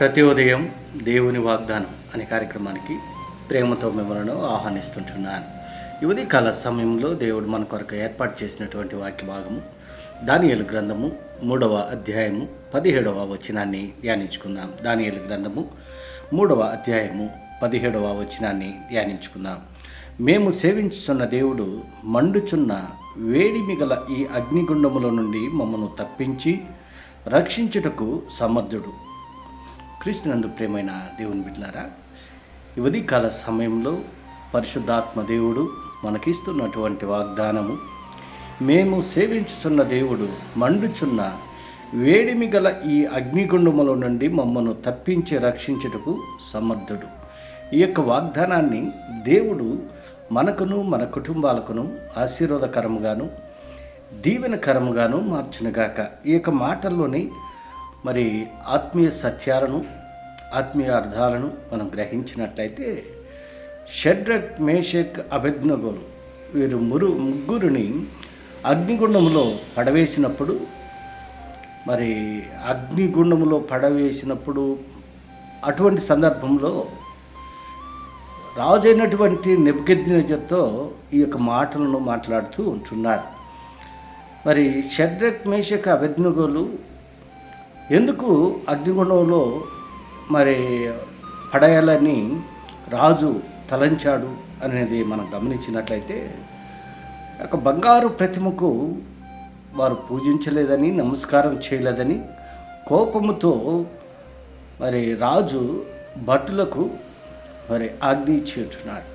ప్రతి ఉదయం దేవుని వాగ్దానం అనే కార్యక్రమానికి ప్రేమతో మిమ్మల్ని ఆహ్వానిస్తుంటున్నాను. ఈ కాల సమయంలో దేవుడు మన కొరకు ఏర్పాటు చేసినటువంటి వాక్య భాగము దానియలు గ్రంథము మూడవ అధ్యాయము పదిహేడవ వచనాన్ని ధ్యానించుకుందాం. దానియలు గ్రంథము మూడవ అధ్యాయము పదిహేడవ వచనాన్ని ధ్యానించుకుందాం. మేము సేవించుచున్న దేవుడు మండుచున్న వేడిమిగల ఈ అగ్నిగుండముల నుండి మమ్మను తప్పించి రక్షించుటకు సమర్థుడు. క్రీస్తునందు ప్రేమైన దేవుని బిడ్లారా ఈ కాల సమయంలో పరిశుద్ధాత్మ దేవుడు మనకిస్తున్నటువంటి వాగ్దానము మేము సేవించుచున్న దేవుడు మండుచున్న వేడిమి గల ఈ అగ్నిగుండముల నుండి మమ్మను తప్పించి రక్షించుటకు సమర్థుడు. ఈ యొక్క వాగ్దానాన్ని దేవుడు మనకును మన కుటుంబాలకును ఆశీర్వాదకరముగాను దీవెనకరముగాను మార్చునుగాక. ఈ యొక్క మాటల్లోని మరి ఆత్మీయ సత్యాలను ఆత్మీయ అర్థాలను మనం గ్రహించినట్లయితే షడ్రక్ మేషక్ అభిజ్ఞగోలు వీరు మురు ముగ్గురిని అగ్నిగుండంలో పడవేసినప్పుడు మరి అగ్నిగుండములో పడవేసినప్పుడు అటువంటి సందర్భంలో రాజైనటువంటి నెబ్గెద్నెజర్తో ఈ యొక్క మాటలను మాట్లాడుతూ ఉంటున్నారు. మరి షడ్రక్ మేషక అభిజ్ఞగోలు ఎందుకు అగ్నిగుండంలో మరి పడేయాలని రాజు తలంచాడు అనేది మనం గమనించినట్లయితే ఒక బంగారు ప్రతిమకు వారు పూజించలేదని నమస్కారం చేయలేదని కోపముతో మరి రాజు భటులకు మరి ఆజ్ఞ ఇచ్చేటున్నాడు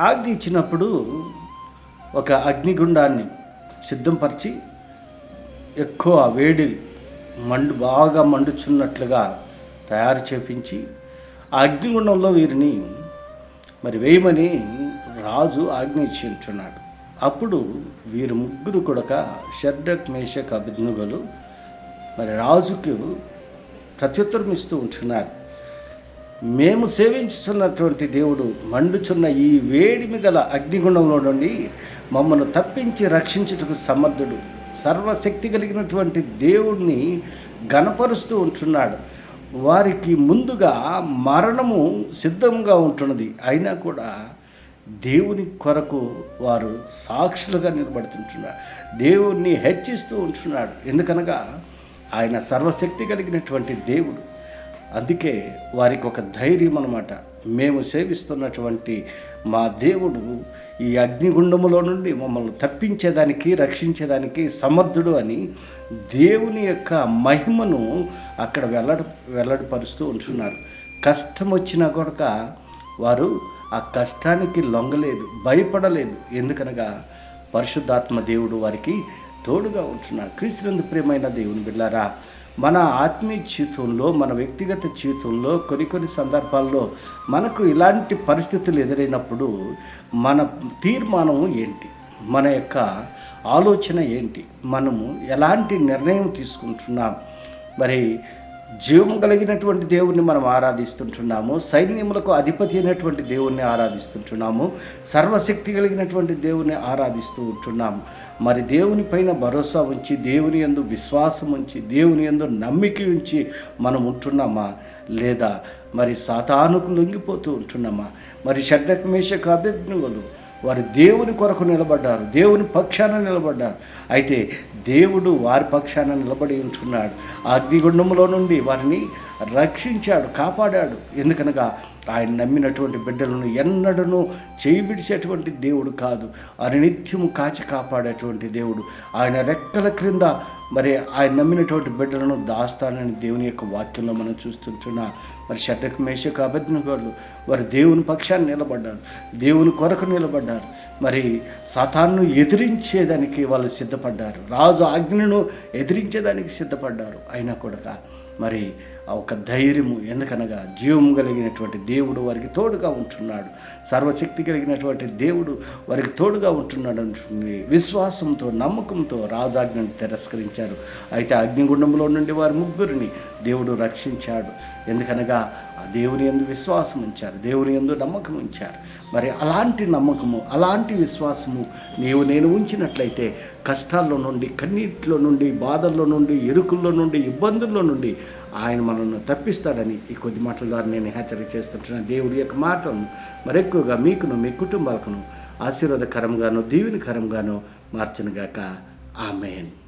ఆజ్ఞ ఇచ్చినప్పుడు ఒక అగ్నిగుండాన్ని సిద్ధంపరిచి ఎక్కువ వేడి మండు బాగా మండుచున్నట్లుగా తయారు చేపించి ఆ అగ్నిగుండంలో వీరిని మరి వేయమని రాజు ఆజ్ఞ ఇచ్చించున్నాడు. అప్పుడు వీరు ముగ్గురు కొడక షడ్డక్ మేషక్ అభిజ్ఞులు మరి రాజుకు ప్రత్యుత్తరం ఇస్తూ ఉంటున్నారు. మేము సేవించుతున్నటువంటి దేవుడు మండుచున్న ఈ వేడిమి గల అగ్నిగుండంలో నుండి మమ్మల్ని తప్పించి రక్షించుటకు సమర్థుడు. సర్వశక్తి కలిగినటువంటి దేవుణ్ణి గణపరుస్తూ ఉంటున్నాడు. వారికి ముందుగా మరణము సిద్ధంగా ఉంటున్నది. అయినా కూడా దేవుని కొరకు వారు సాక్షులుగా నిలబడుతుంటున్నారు. దేవుణ్ణి హెచ్చిస్తూ ఉంటున్నాడు. ఎందుకనగా ఆయన సర్వశక్తి కలిగినటువంటి దేవుడు. అందుకే వారికి ఒక ధైర్యం అనమాట మేము సేవిస్తున్నటువంటి మా దేవుడు ఈ అగ్నిగుండములో నుండి మమ్మల్ని తప్పించేదానికి రక్షించేదానికి సమర్థుడు అని దేవుని యొక్క మహిమను అక్కడ వెల్లడి వెల్లడిపరుస్తూ ఉంటున్నారు కష్టం వచ్చినా కూడా వారు ఆ కష్టానికి లొంగలేదు భయపడలేదు. ఎందుకనగా పరిశుద్ధాత్మ దేవుడు వారికి తోడుగా ఉంటున్నారు. క్రీస్తునందు ప్రియమైన దేవుని బిళ్ళారా మన ఆత్మీయ జీవితంలో మన వ్యక్తిగత జీవితంలో కొన్ని కొన్ని సందర్భాల్లో మనకు ఇలాంటి పరిస్థితులు ఎదురైనప్పుడు మన తీర్మానం ఏంటి? మన యొక్క ఆలోచన ఏంటి? మనము ఎలాంటి నిర్ణయం తీసుకుంటున్నాం? మరి జీవం కలిగినటువంటి దేవుణ్ణి మనం ఆరాధిస్తుంటున్నాము. సైన్యములకు అధిపతి అయినటువంటి దేవుణ్ణి ఆరాధిస్తుంటున్నాము. సర్వశక్తి కలిగినటువంటి దేవుణ్ణి ఆరాధిస్తూ ఉంటున్నాము. మరి దేవుని పైన భరోసా ఉంచి దేవుని యందు విశ్వాసం ఉంచి దేవుని యందు నమ్మిక ఉంచి మనం ఉంటున్నామా? లేదా మరి సాతానుకు లొంగిపోతూ ఉంటున్నామా? మరి షడ్డక్ కాదు వారు దేవుని కొరకు నిలబడ్డారు దేవుని పక్షాన నిలబడ్డారు. అయితే దేవుడు వారి పక్షాన నిలబడి ఉంటున్నాడు అగ్నిగుండంలో నుండి వారిని రక్షించాడు కాపాడాడు. ఎందుకనగా ఆయన నమ్మినటువంటి బిడ్డలను ఎన్నడనూ చేయి విడిచేటువంటి దేవుడు కాదు. అని నిత్యము కాచి కాపాడేటువంటి దేవుడు. ఆయన రెక్కల క్రింద మరి ఆయన నమ్మినటువంటి బిడ్డలను దాస్తానని దేవుని యొక్క వాక్యంలో మనం చూస్తుంటున్నా. మరి షటక్ మేషకు అభిజ్ఞలు వారు దేవుని పక్షాన్ని నిలబడ్డారు. దేవుని కొరకు నిలబడ్డారు. మరి సతాన్ను ఎదిరించేదానికి వాళ్ళు సిద్ధపడ్డారు. రాజు ఆజ్ఞను ఎదిరించేదానికి సిద్ధపడ్డారు. అయినా కూడా మరి ఆ ఒక ధైర్యము ఎందుకనగా జీవము కలిగినటువంటి దేవుడు వారికి తోడుగా ఉంటున్నాడు. సర్వశక్తి కలిగినటువంటి దేవుడు వారికి తోడుగా ఉంటున్నాడు అంటుంది విశ్వాసంతో నమ్మకంతో రాజాజ్ఞను తిరస్కరించారు. అయితే అగ్నిగుండంలో నుండి వారి ముగ్గురిని దేవుడు రక్షించాడు. ఎందుకనగా ఆ దేవుని ఎందు విశ్వాసం ఉంచారు దేవుని ఎందు నమ్మకం ఉంచారు. మరి అలాంటి నమ్మకము అలాంటి విశ్వాసము నీవు నేను ఉంచినట్లయితే కష్టాల్లో నుండి కన్నీటిలో నుండి బాధల్లో నుండి ఎరుకుల్లో నుండి ఇబ్బందుల్లో నుండి ఆయన మన మనల్ని తప్పిస్తాడని ఈ కొద్ది మాటల ద్వారా నేను హెచ్చరిక చేస్తుంటున్నాను. దేవుడి యొక్క మాటలను మరెక్కువగా మీకును మీ కుటుంబాలకును ఆశీర్వాదకరంగాను దీవెనకరంగాను మార్చనుగాక. ఆమెన్.